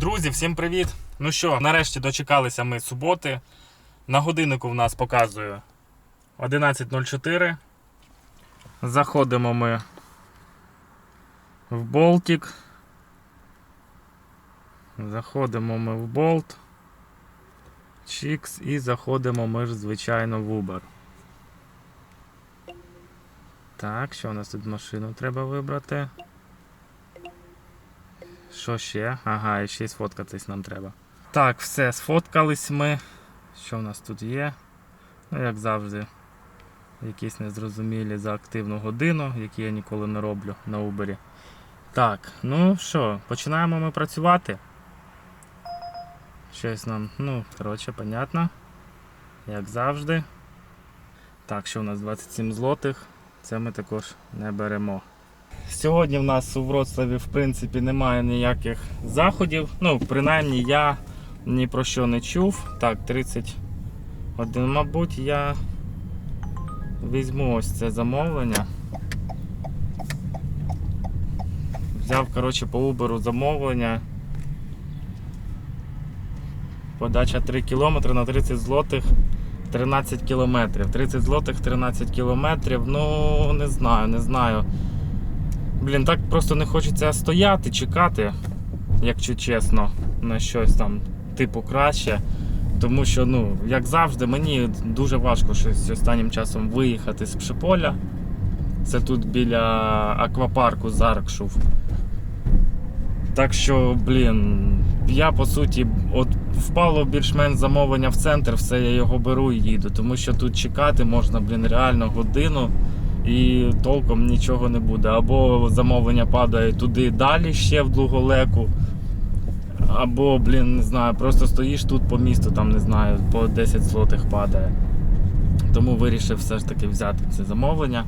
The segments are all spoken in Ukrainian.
Друзі, всім привіт! Ну що, нарешті дочекалися ми суботи. На годиннику в нас показує 11.04. Заходимо ми в Болтик. Заходимо ми в Болт. Чікс і заходимо ми ж, звичайно, в Uber. Так, що у нас тут машину треба вибрати? Що ще? Ага, і ще й сфоткатись нам треба. Так, все, сфоткались ми. Що в нас тут є? Ну, як завжди, якісь незрозумілі за активну годину, які я ніколи не роблю на Uber. Так, ну що, починаємо ми працювати. Щось нам, ну, коротше, понятно. Як завжди. Так, що у нас 27 злотих. Це ми також не беремо. Сьогодні в нас у Вроцлаві в принципі немає ніяких заходів. Ну, принаймні я ні про що не чув. Так, 31, мабуть, я візьму ось це замовлення. Взяв, коротше, по Uber замовлення. Подача 3 км на 30 злотих 13 кілометрів. 30 злотих 13 кілометрів. Ну, не знаю, не знаю. Блін, так просто не хочеться стояти, чекати, якщо чесно, на щось там типу краще. Тому що, ну, як завжди, мені дуже важко щось останнім часом виїхати з Пшеполя. Це тут біля аквапарку Заркшув. Так що, блін, я по суті, от впало більш-менш замовлення в центр, все, я його беру і їду. Тому що тут чекати можна, блін, реально годину і толком нічого не буде. Або замовлення падає туди далі ще в Длуголеку. Або, блін, не знаю, просто стоїш тут по місту, там не знаю, по 10 злотих падає. Тому вирішив все ж таки взяти це замовлення.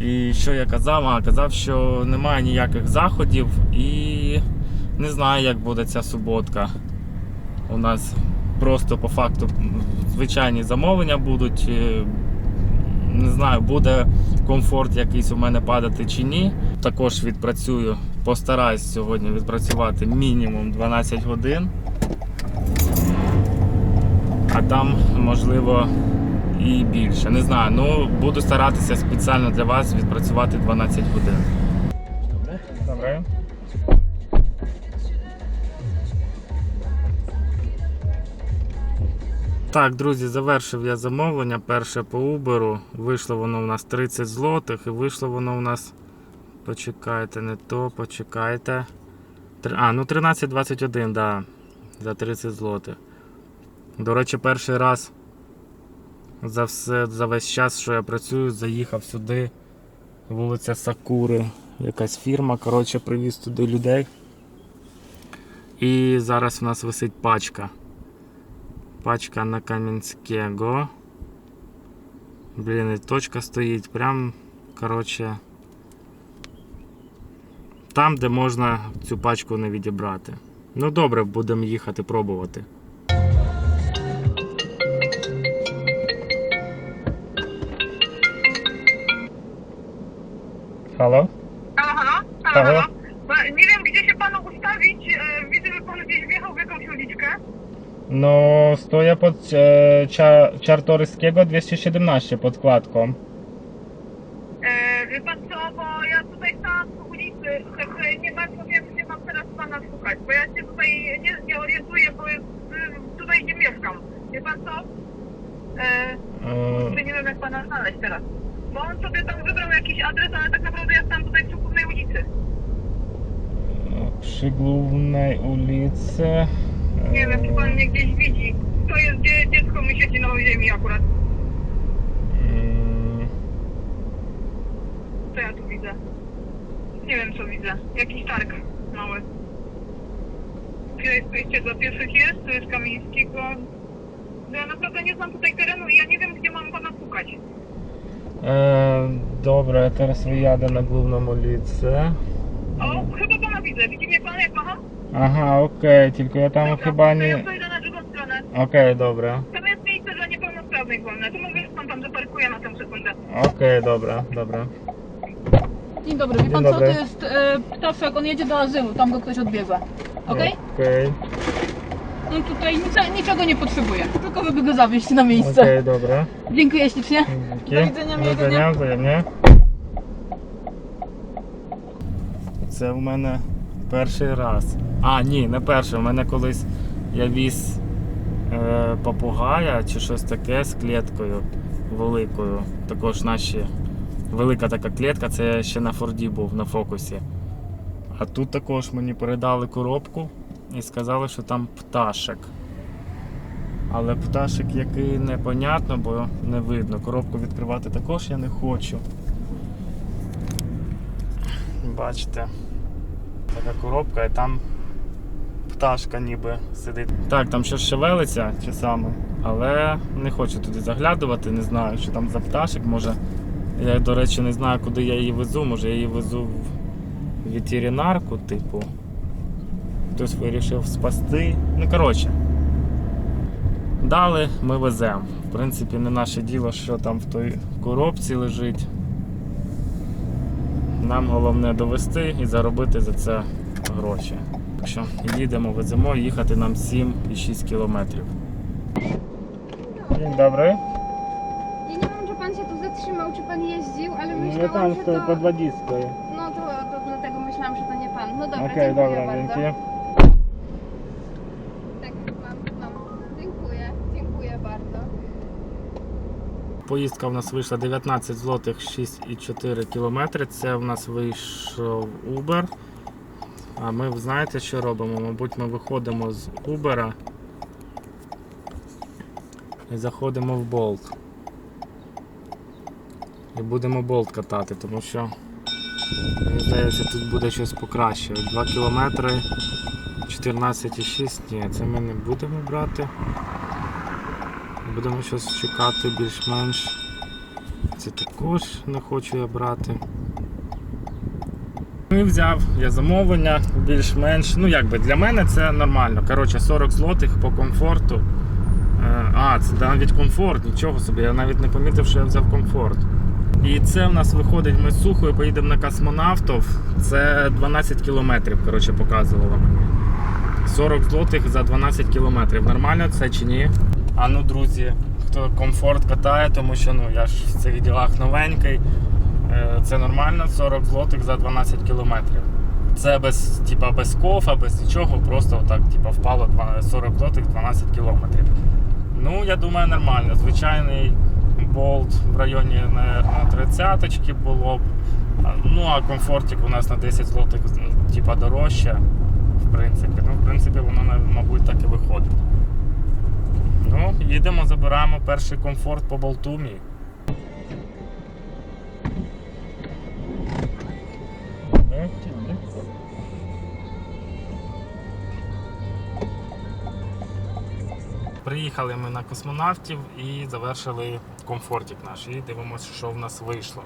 І що я казав? А казав, що немає ніяких заходів і не знаю, як буде ця суботка. У нас просто по факту звичайні замовлення будуть. Не знаю, буде комфорт якийсь у мене падати чи ні. Також відпрацюю, постараюсь сьогодні відпрацювати мінімум 12 годин. А там, можливо, і більше. Не знаю. Ну, буду старатися спеціально для вас відпрацювати 12 годин. Добре. Добре. Так, друзі, завершив я замовлення. Перше по Uber. Вийшло воно у нас 30 злотих і вийшло воно у нас. Почекайте, не то, почекайте. А, ну 13.21, да. За 30 злотих. До речі, перший раз за все, за весь час, що я працюю, заїхав сюди. Вулиця Сакури. Якась фірма. Коротше, привіз туди людей. І зараз в нас висить пачка. Пачка на Кам'янського. Блін, і точка стоїть. Прям, коротше. Там, де можна цю пачку не відібрати. Ну добре, будемо їхати пробувати. Halo? Halo, halo? No, stoję pod e, Cia- Czartoryskiego 217 pod kładką. E, wie pan co, bo ja tutaj stałam w ulicy, także nie bardzo wiem, gdzie mam teraz pana szukać, bo ja się tutaj nie, nie orientuję, bo y, tutaj nie mieszkam. Wie pan co? E, E, nie wiem, jak pana znaleźć teraz. Bo on sobie tam wybrał jakiś adres, ale tak naprawdę ja stałam tutaj przy głównej ulicy. przy głównej ulicy. Nie wiem, czy pan mnie gdzieś widzi. To jest, gdzie dziecko mi siedzi na ziemi akurat. mm, Co ja tu widzę? Nie wiem co widzę. Jakiś targ mały. Gdzie jest wyjście dla pieszych jest? Tu jest Kamińskiego. No ja naprawdę nie znam tutaj terenu i ja nie wiem gdzie mam pana szukać. E, dobra, ja teraz wyjadę na główną ulicę. O, chyba pana widzę. Widzi mnie pan jak macham? Aha, okej, tylko ja tam Dobra, chyba to nie. Ja przejdę na drugą stronę. Okej, dobra. Tam jest miejsce dla niepełnosprawnych wolne. To mówię, że pan tam zaparkuje na tę sekundę. Okej, dobra, dobra. Dzień dobry, wie Dzień pan dobry. co, to jest e, ptaszek, on jedzie do azylu, tam go ktoś odbierze. Okej? Okej, No tutaj nic, niczego nie potrzebuję, tylko żeby go zawieźć na miejsce. okej, dobra. Dziękuję ślicznie. Dzięki. Do widzenia, Do miłego widzenia, wzajemnie. Це у мене перший раз. А, ні, не перший. У мене колись я віз е, попугая чи щось таке з кліткою великою. Також наші велика така клітка, це я ще на Форді був на фокусі. А тут також мені передали коробку і сказали, що там пташек. Але пташик який непонятно, бо не видно. Коробку відкривати також я не хочу. Бачите, така коробка і там пташка ніби сидить. Так, там щось шевелиться часами, але не хочу туди заглядувати, не знаю, що там за пташик. Може, я, до речі, не знаю, куди я її везу. Може, я її везу в ветеринарку, типу. Хтось вирішив спасти. Ну, коротше. Дали ми веземо. В принципі, не наше діло, що там в той коробці лежить. Нам головне довести і заробити за це гроші. Так що їдемо, веземо, їхати нам 7,6 кілометрів. Dzień dobry. Ja nie wiem, czy pan się tu zatrzymał, czy pan jeździł, ale Nie myślałam, tam że stoi to... pod wodziską. No to, to dlatego myślałam, że to nie pan. No dobra, Okej, dziękuję dobra, bardzo. dzięki. Tak, mam, mam. Dziękuję, dziękuję bardzo. Поїздка в нас вийшла 19 злотих 6,4 кілометри. Це в нас вийшов Uber. А ми знаєте, що робимо? Мабуть, ми виходимо з Uber і заходимо в Bolt. І будемо Bolt катати, тому що мені здається, тут буде щось покраще. 2 кілометри 14,6. Ні, це ми не будемо брати. Будемо щось чекати більш-менш. Це також не хочу я брати. І взяв я замовлення більш-менш. Ну якби для мене це нормально. Коротше, 40 злотих по комфорту. Е, А, це навіть комфорт, нічого собі, я навіть не помітив, що я взяв комфорт. І це в нас виходить, ми з сухою поїдемо на космонавтов. Це 12 кілометрів, коротше, показувало мені. 40 злотих за 12 кілометрів. Нормально це чи ні? А ну, друзі, хто комфорт катає, тому що ну, я ж в цих ділах новенький. Е, Це нормально, 40 злотих за 12 кілометрів. Це без, типа, без кофа, без нічого, просто отак типа, впало 40 злотих 12 кілометрів. Ну, я думаю, нормально. Звичайний болт в районі наверно, 30 було б. Ну, а комфортик у нас на 10 злотих типа, дорожче. В принципі. Ну, в принципі, воно, мабуть, так і виходить. Ну, їдемо, забираємо перший комфорт по болту Приїхали ми на космонавтів і завершили комфортик наш. І дивимося, що в нас вийшло.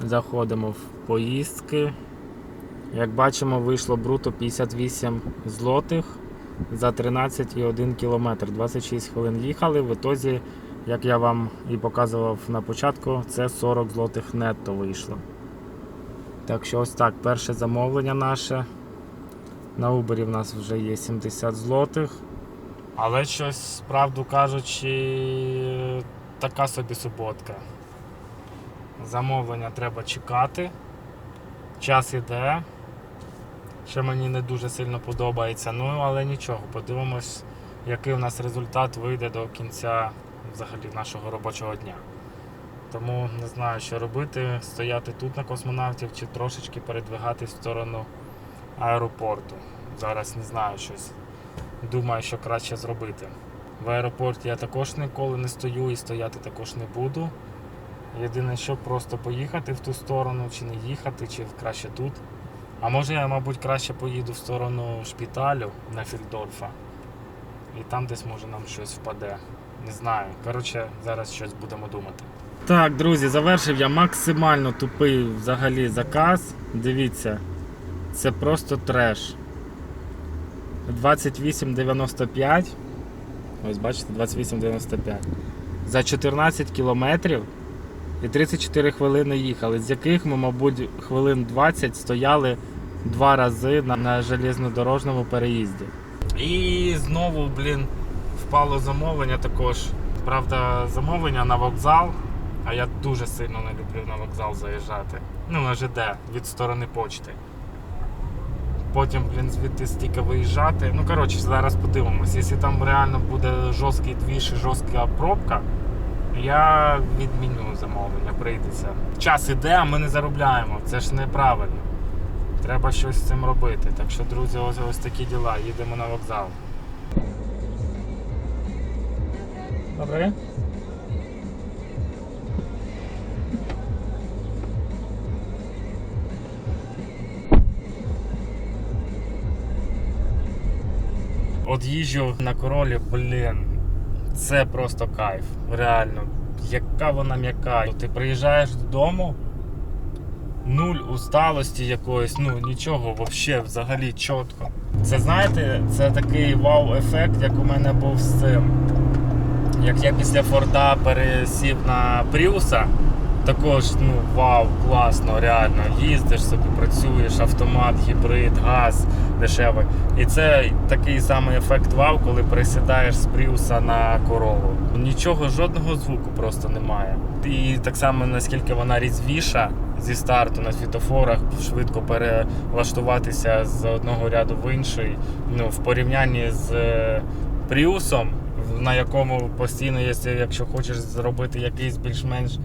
Заходимо в поїздки. Як бачимо, вийшло бруто 58 злотих за 13,1 кілометр. 26 хвилин їхали. В ітозі, як я вам і показував на початку, це 40 злотих нетто вийшло. Так що ось так, перше замовлення наше. На Uber в нас вже є 70 злотих. Але щось, правду кажучи, така собі суботка. Замовлення треба чекати. Час іде. Що мені не дуже сильно подобається. Ну, але нічого, подивимось, який у нас результат вийде до кінця взагалі нашого робочого дня. Тому не знаю, що робити, стояти тут на космонавтів чи трошечки передвигатись в сторону аеропорту. Зараз не знаю щось. Думаю, що краще зробити. В аеропорті я також ніколи не стою і стояти також не буду. Єдине, що просто поїхати в ту сторону, чи не їхати, чи краще тут. А може я, мабуть, краще поїду в сторону шпіталю на Фільдорфа. І там десь може нам щось впаде. Не знаю. Коротше, зараз щось будемо думати. Так, друзі, завершив я максимально тупий взагалі заказ. Дивіться, це просто треш. 28,95. Ось бачите, 28,95. За 14 кілометрів і 34 хвилини їхали, з яких ми, мабуть, хвилин 20 стояли два рази на, на железнодорожному переїзді. І знову, блін, впало замовлення також. Правда, замовлення на вокзал. А я дуже сильно не люблю на вокзал заїжджати. Ну, на ЖД від сторони почти. Потім, блін, звідти стільки виїжджати. Ну, коротше, зараз подивимось. Якщо там реально буде жорсткий двіж і жорстка пробка, я відміню замовлення, прийдеться. Час іде, а ми не заробляємо. Це ж неправильно. Треба щось з цим робити. Так що, друзі, ось, ось такі діла. Їдемо на вокзал. Добре? От їжджу на королі, блін, це просто кайф. Реально. Яка вона м'яка. Ти приїжджаєш додому, нуль усталості якоїсь, ну нічого, взагалі, взагалі чітко. Це знаєте, це такий вау-ефект, як у мене був з цим. Як я після Форда пересів на Пріуса, також ну вау, класно, реально. Їздиш собі, працюєш, автомат, гібрид, газ дешевий. І це такий самий ефект вау, коли пересідаєш з Пріуса на корову. Нічого, жодного звуку просто немає. І так само наскільки вона різвіша зі старту на світофорах, швидко перелаштуватися з одного ряду в інший. Ну, в порівнянні з е, Пріусом, на якому постійно якщо хочеш зробити якийсь більш-менш е,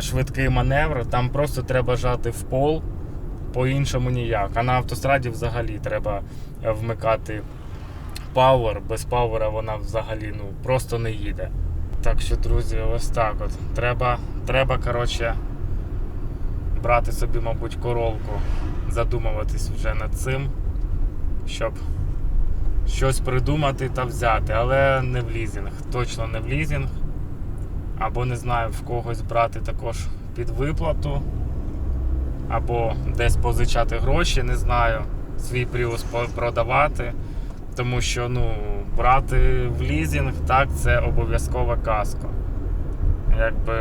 швидкий маневр, там просто треба жати в пол, по-іншому ніяк. А на автостраді взагалі треба е, вмикати пауер. Без пауера вона взагалі ну, просто не їде. Так що, друзі, ось так от. Треба, треба коротше, брати собі, мабуть, королку, задумуватись вже над цим, щоб щось придумати та взяти, але не в лізінг. Точно не в лізінг. Або не знаю, в когось брати також під виплату, або десь позичати гроші, не знаю, свій пріус продавати. Тому що ну, брати в лізінг, так, це обов'язкове каско. Якби,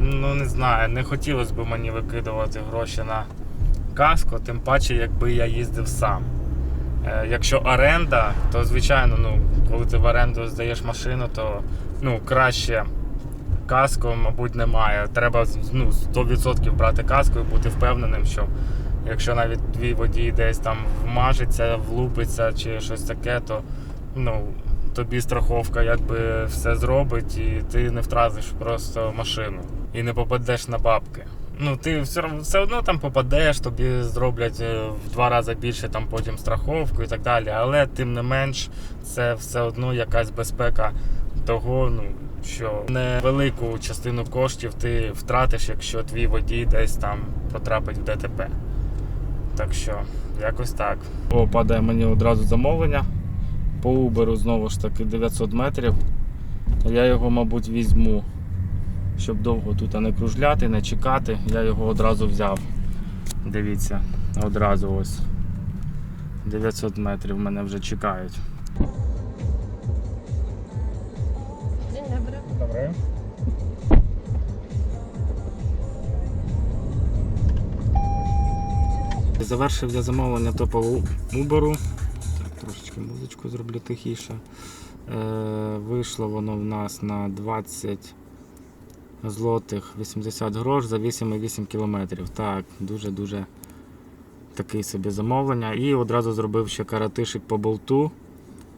ну не знаю, не хотілося б мені викидувати гроші на каско, тим паче, якби я їздив сам. Е, Якщо оренда, то звичайно, ну, коли ти в оренду здаєш машину, то ну, краще каско, мабуть, немає. Треба ну, 100% брати каско і бути впевненим, що якщо навіть твій водій десь там вмажеться, влупиться чи щось таке, то ну, тобі страховка якби все зробить, і ти не втратиш просто машину і не попадеш на бабки. Ну, ти все, все одно там попадеш, тобі зроблять е, в два рази більше там потім страховку і так далі. Але тим не менш, це все одно якась безпека того, ну, що невелику частину коштів ти втратиш, якщо твій водій десь там потрапить в ДТП. Так що, якось так. О, падає мені одразу замовлення. По Uber знову ж таки 900 метрів. Я його, мабуть, візьму, щоб довго тут не кружляти, не чекати. Я його одразу взяв. Дивіться, одразу ось. 900 метрів мене вже чекають. Завершив я замовлення топового Uber. Так, трошечки музичку зроблю тихіше. Е, вийшло воно в нас на 20 злотих 80 грош за 8,8 кілометрів. Так, дуже-дуже такий собі замовлення. І одразу зробив ще каратишик по болту.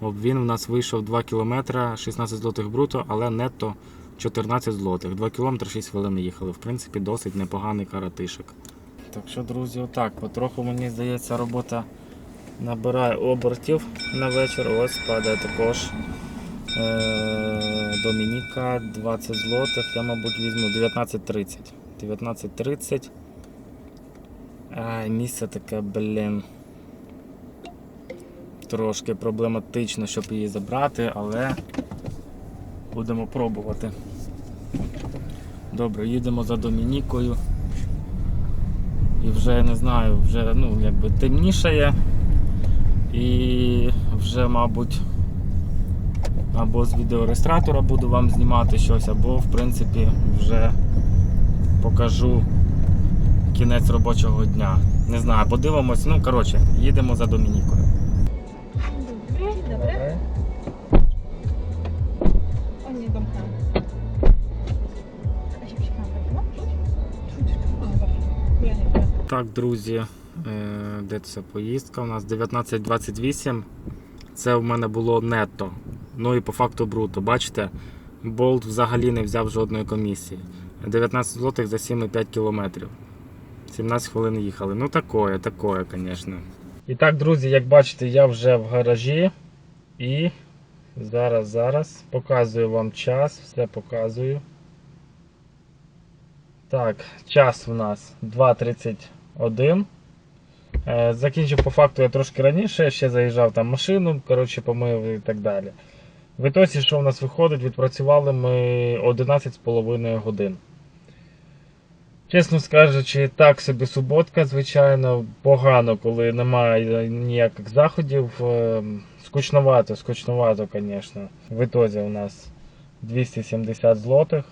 Він у нас вийшов 2 км 16 злотих бруто, але нетто 14 злотих. 2 км 6 хвилин їхали. В принципі, досить непоганий каратишик. Так що, друзі, отак. Потроху мені здається, робота набирає обертів на вечір. Ось падає також. Е, Домініка 20 злотих. Я, мабуть, візьму 19.30. 19.30. Ай, місце таке, блін. Трошки проблематично, щоб її забрати, але будемо пробувати. Добре, їдемо за Домінікою. І вже не знаю, вже ну, якби темнішає. І вже, мабуть, або з відеореєстратора буду вам знімати щось, або в принципі вже покажу кінець робочого дня. Не знаю, подивимось. Ну, коротше, їдемо за Домінікою. Przykłada, no? Ja nie wiem. Так, друзі, е, де це поїздка? У нас 19.28. Це в мене було нетто. Ну і по факту бруто. Бачите, болт взагалі не взяв жодної комісії. 19 злотих за 7,5 кілометрів. 17 хвилин їхали. Ну такое, такое, звісно. І так, друзі, як бачите, я вже в гаражі. І зараз, зараз показую вам час, все показую. Так, час у нас 2.31. Е, Закінчив по факту я трошки раніше, ще заїжджав там машину, коротше, помив і так далі. В ітоці, що в нас виходить, відпрацювали ми 11,5 годин. Чесно скажучи, так собі суботка, звичайно, погано, коли немає ніяких заходів. Е, Скучновато, скучновато, звісно. В ітозі у нас 270 злотих.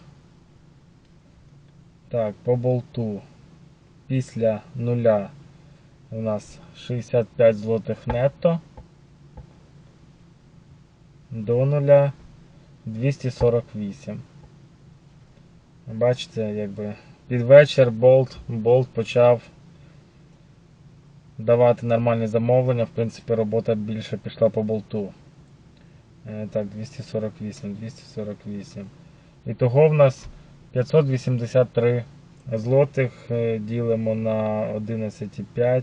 Так, по болту після нуля у нас 65 злотих нетто. До нуля 248. Бачите, якби під вечір болт, болт почав давати нормальні замовлення. В принципі, робота більше пішла по болту. Е, Так, 248, 248. І того в нас 583 злотих е, ділимо на 11,5.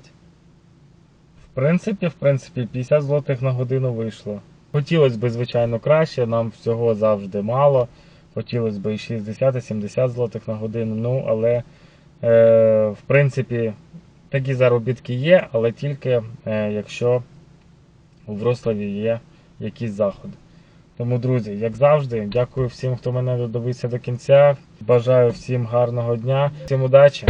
В принципі, в принципі, 50 злотих на годину вийшло. Хотілося б, звичайно, краще, нам всього завжди мало. Хотілося б і 60-70 злотих на годину. Ну, але е, в принципі такі заробітки є, але тільки е, якщо у Врославі є якісь заходи. Тому, друзі, як завжди, дякую всім, хто мене додивився до кінця. Бажаю всім гарного дня, всім удачі!